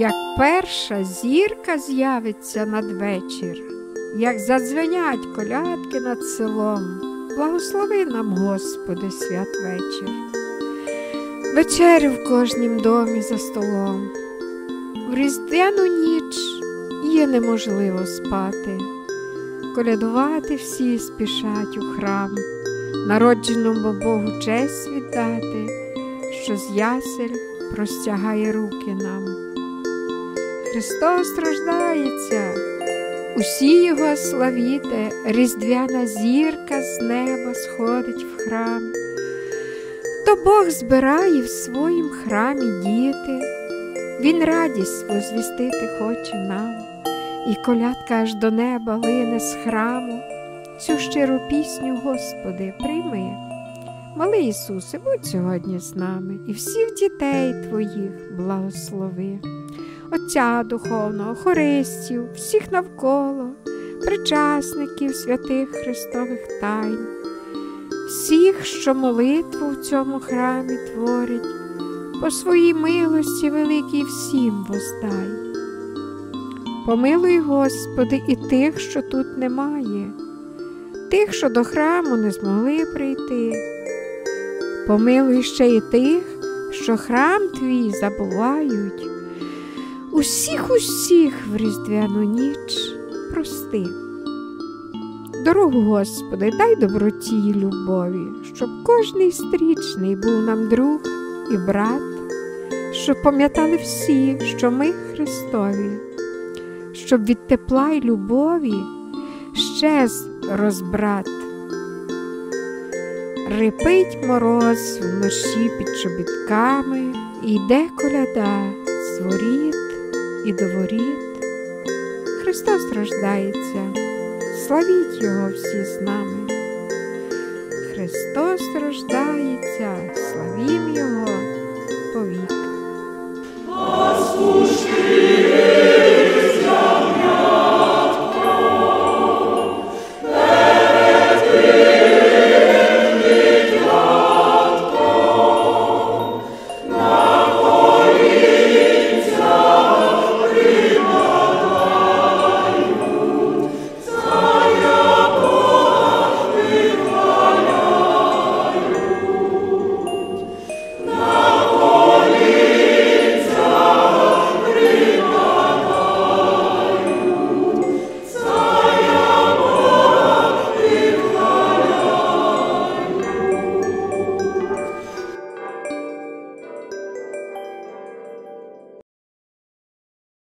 як перша зірка з'явиться надвечір, як задзвенять колядки над селом, благослови нам, Господи, святвечір. Вечерю в кожнім домі за столом. В різдвяну ніч є неможливо спати, колядувати всі спішать у храм, народженому Богу честь віддати, що з ясель простягає руки нам. Христос страждається, усі його славіте, різдвяна зірка з неба сходить в храм. То Бог збирає в своїм храмі діти, Він радість возвістити хоче нам, і колядка аж до неба лине з храму. Цю щиру пісню, Господи, прийми. Малий Ісусе, будь сьогодні з нами і всіх дітей Твоїх благослови, Отця Духовного, хористів, всіх навколо, причасників святих Христових тайн, всіх, що молитву в цьому храмі творять, по своїй милості великій всім воздай. Помилуй, Господи, і тих, що тут немає, тих, що до храму не змогли прийти. Помилуй ще й тих, що храм твій забувають. Усіх, усіх в різдвяну ніч прости. Дорогу, Господи, дай доброті й любові, щоб кожний стрічний був нам друг і брат, щоб пам'ятали всі, що ми Христові, щоб від тепла й любові щез розбрат. Рипить мороз вночі під чобітками, йде коляда з воріт і до воріт. Христос рождається, славіть Його всі з нами. Христос рождається,